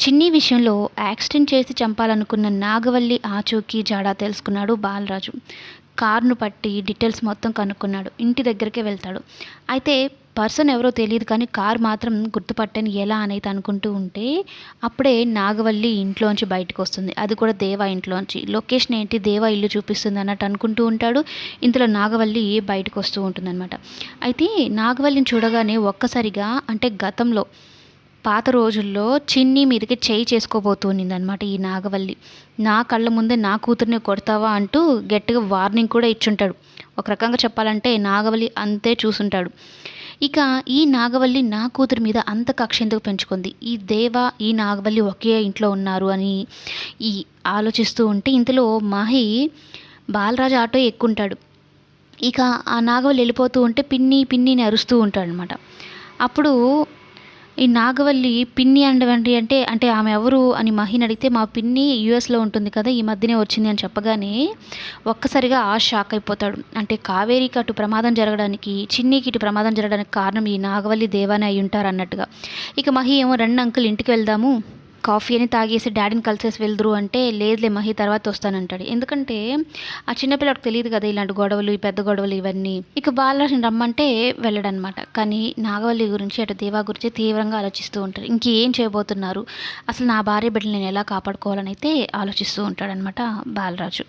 చిన్ని విషయంలో యాక్సిడెంట్ చేసి చంపాలనుకున్న నాగవల్లి ఆచూకీ జాడా తెలుసుకున్నాడు బాలరాజు. కార్ను పట్టి డీటెయిల్స్ మొత్తం కనుక్కున్నాడు. ఇంటి దగ్గరికే వెళ్తాడు. అయితే పర్సన్ ఎవరో తెలియదు కానీ కార్ మాత్రం గుర్తుపట్టని ఎలా అనేది అనుకుంటూ ఉంటే అప్పుడే నాగవల్లి ఇంట్లోంచి బయటకు వస్తుంది. అది కూడా దేవా ఇంట్లోంచి. లొకేషన్ ఏంటి? దేవా ఇల్లు చూపిస్తుంది అన్నట్టు అనుకుంటూ ఉంటాడు. ఇందులో నాగవల్లి బయటకు వస్తూ ఉంటుందన్నమాట. అయితే నాగవల్లిని చూడగానే ఒక్కసారిగా అంటే గతంలో పాత రోజుల్లో చిన్ని మీదకి చేయి చేసుకోబోతుంది అనమాట ఈ నాగవల్లి. నా కళ్ళ ముందే నా కూతుర్ని కొడతావా అంటూ గట్టిగా వార్నింగ్ కూడా ఇచ్చుంటాడు. ఒక రకంగా చెప్పాలంటే నాగవల్లి అంతే చూసుంటాడు. ఇక ఈ నాగవల్లి నా కూతురు మీద అంత కక్ష ఎందుకు పెంచుకుంది? ఈ దేవ ఈ నాగవల్లి ఒకే ఇంట్లో ఉన్నారు అని ఈ ఆలోచిస్తూ ఉంటే ఇంతలో మాహి బాలరాజు ఆటో ఎక్కుంటాడు. ఇక ఆ నాగవల్లి వెళ్ళిపోతూ ఉంటే పిన్ని పిన్నిని అరుస్తూ ఉంటాడు అనమాట అప్పుడు ఈ నాగవల్లి పిన్ని అండవండి అంటే అంటే ఆమె ఎవరు అని మహిని అడిగితే మా పిన్ని యూఎస్లో ఉంటుంది కదా ఈ మధ్యనే వచ్చింది అని చెప్పగానే ఒక్కసారిగా ఆ షాక్ అయిపోతాడు. అంటే కావేరికి అటు ప్రమాదం జరగడానికి చిన్నీకి ఇటు ప్రమాదం జరగడానికి కారణం ఈ నాగవల్లి దేవానే అయి ఉంటారు అన్నట్టుగా. ఇక మహి ఏమో రెండు అంకుల్ ఇంటికి వెళ్దాము. కాఫీ అని తాగేసి డాడీని కలిసేసి వెళ్దురు అంటే లేదులే మహి తర్వాత వస్తానంటాడు. ఎందుకంటే ఆ చిన్నపిల్లడికి తెలియదు కదా ఇలాంటి గొడవలు ఈ పెద్ద గొడవలు ఇవన్నీ. ఇక బాలరాజుని రమ్మంటే వెళ్ళడనమాట. కానీ నాగవల్లి గురించి అటు దేవా గురించి తీవ్రంగా ఆలోచిస్తూ ఉంటారు. ఇంకేం చేయబోతున్నారు? అసలు నా భార్య బిడ్డలు నేను ఎలా కాపాడుకోవాలని అయితే ఆలోచిస్తూ ఉంటాడనమాట బాలరాజు.